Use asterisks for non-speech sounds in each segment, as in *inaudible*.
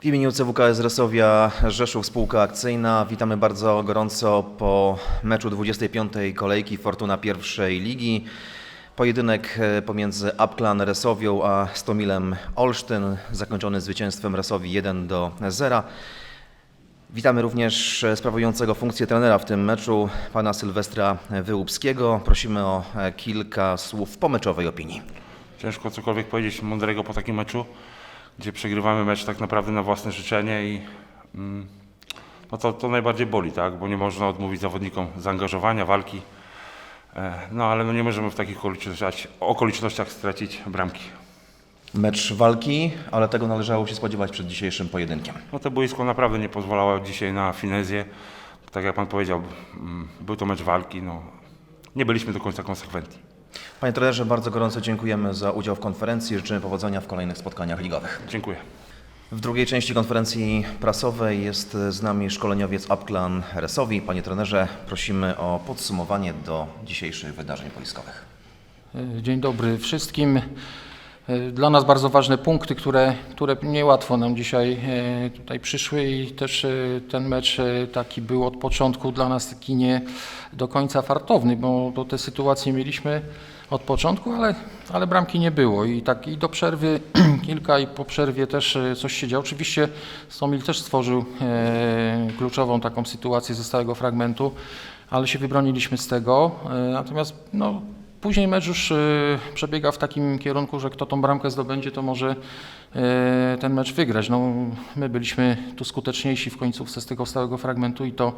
W imieniu CWKS Resowia Rzeszów Spółka Akcyjna witamy bardzo gorąco po meczu 25. kolejki Fortuna pierwszej ligi. Pojedynek e, pomiędzy Upclan Resowią a Stomilem Olsztyn zakończony zwycięstwem Resowi 1 do 0. Witamy również e, sprawującego funkcję trenera w tym meczu, pana Sylwestra Wyłupskiego. Prosimy o e, kilka słów pomeczowej opinii. Ciężko cokolwiek powiedzieć mądrego po takim meczu, gdzie przegrywamy mecz tak naprawdę na własne życzenie i mm, no to, to najbardziej boli, tak? bo nie można odmówić zawodnikom zaangażowania, walki. E, No ale no nie możemy w takich okolicznościach, stracić bramki. Mecz walki, ale tego należało się spodziewać przed dzisiejszym pojedynkiem. No to boisko naprawdę nie pozwalało dzisiaj na finezję. Tak jak Pan powiedział, mm, był to mecz walki. No, nie byliśmy do końca konsekwentni. Panie trenerze, bardzo gorąco dziękujemy za udział w konferencji. Życzymy powodzenia w kolejnych spotkaniach ligowych. Dziękuję. W drugiej części konferencji prasowej jest z nami szkoleniowiec Upclan Resowi. Panie trenerze, prosimy o podsumowanie do dzisiejszych wydarzeń boiskowych. Dzień dobry wszystkim. Dla nas bardzo ważne punkty, które, które niełatwo nam dzisiaj e, tutaj przyszły i też e, ten mecz e, taki był od początku dla nas taki nie do końca fartowny, bo, bo te sytuacje mieliśmy od początku, ale, ale bramki nie było i tak i do przerwy *clears throat* kilka i po przerwie też e, coś się działo. Oczywiście Stomil też stworzył e, kluczową taką sytuację ze stałego fragmentu, ale się wybroniliśmy z tego. E, natomiast no, Później mecz już y, przebiega w takim kierunku, że kto tą bramkę zdobędzie, to może y, ten mecz wygrać. No, my byliśmy tu skuteczniejsi w końcówce z tego stałego fragmentu i to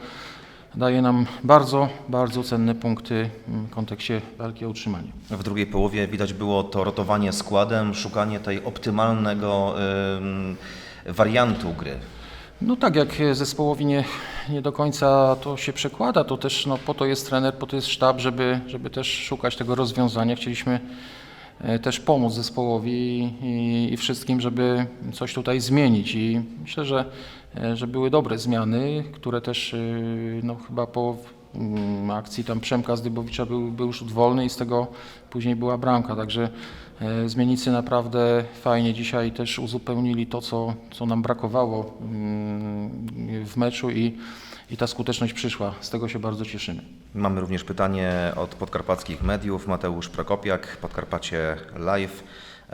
daje nam bardzo, bardzo cenne punkty w kontekście walki o utrzymanie. W drugiej połowie widać było to rotowanie składem, szukanie tej optymalnego ym, wariantu gry. No tak, jak zespołowi nie, nie do końca to się przekłada, to też no, po to jest trener, po to jest sztab, żeby, żeby też szukać tego rozwiązania. Chcieliśmy e, też pomóc zespołowi i, i wszystkim, żeby coś tutaj zmienić i myślę, że, e, że były dobre zmiany, które też e, no, chyba po akcji tam Przemka Zdybowicza był, był rzut wolny i z tego później była bramka, także e, zmiennicy naprawdę fajnie dzisiaj też uzupełnili to, co, co nam brakowało mm, w meczu i, i ta skuteczność przyszła. Z tego się bardzo cieszymy. Mamy również pytanie od podkarpackich mediów. Mateusz Prokopiak, Podkarpacie Live.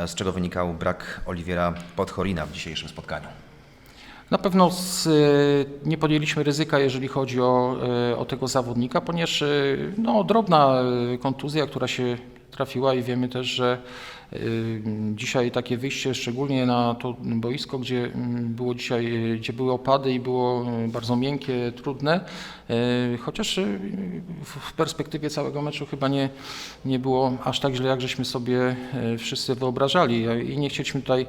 Z czego wynikał brak Oliwiera Podchorina w dzisiejszym spotkaniu? Na pewno z, e, nie podjęliśmy ryzyka, jeżeli chodzi o, e, o tego zawodnika, ponieważ e, no, drobna kontuzja, która się trafiła i wiemy też, że dzisiaj takie wyjście, szczególnie na to boisko, gdzie mm, było dzisiaj, gdzie były opady i było bardzo miękkie, trudne, chociaż w perspektywie całego meczu chyba nie, nie było aż tak źle, jak żeśmy sobie wszyscy wyobrażali. I nie chcieliśmy tutaj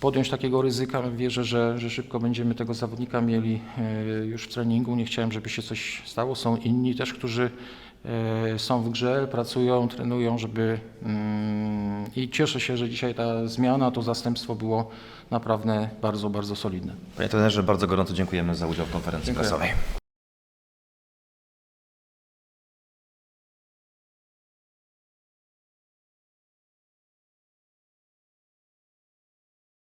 podjąć takiego ryzyka. Wierzę, że, że szybko będziemy tego zawodnika mieli e, już w treningu. Nie chciałem, żeby się coś stało. Są inni też, którzy e, są w grze, pracują, trenują, żeby mm, i cieszę się, że dzisiaj ta zmiana, to zastępstwo było naprawdę bardzo, bardzo solidne. Panie trenerze, bardzo gorąco dziękujemy za udział w konferencji prasowej.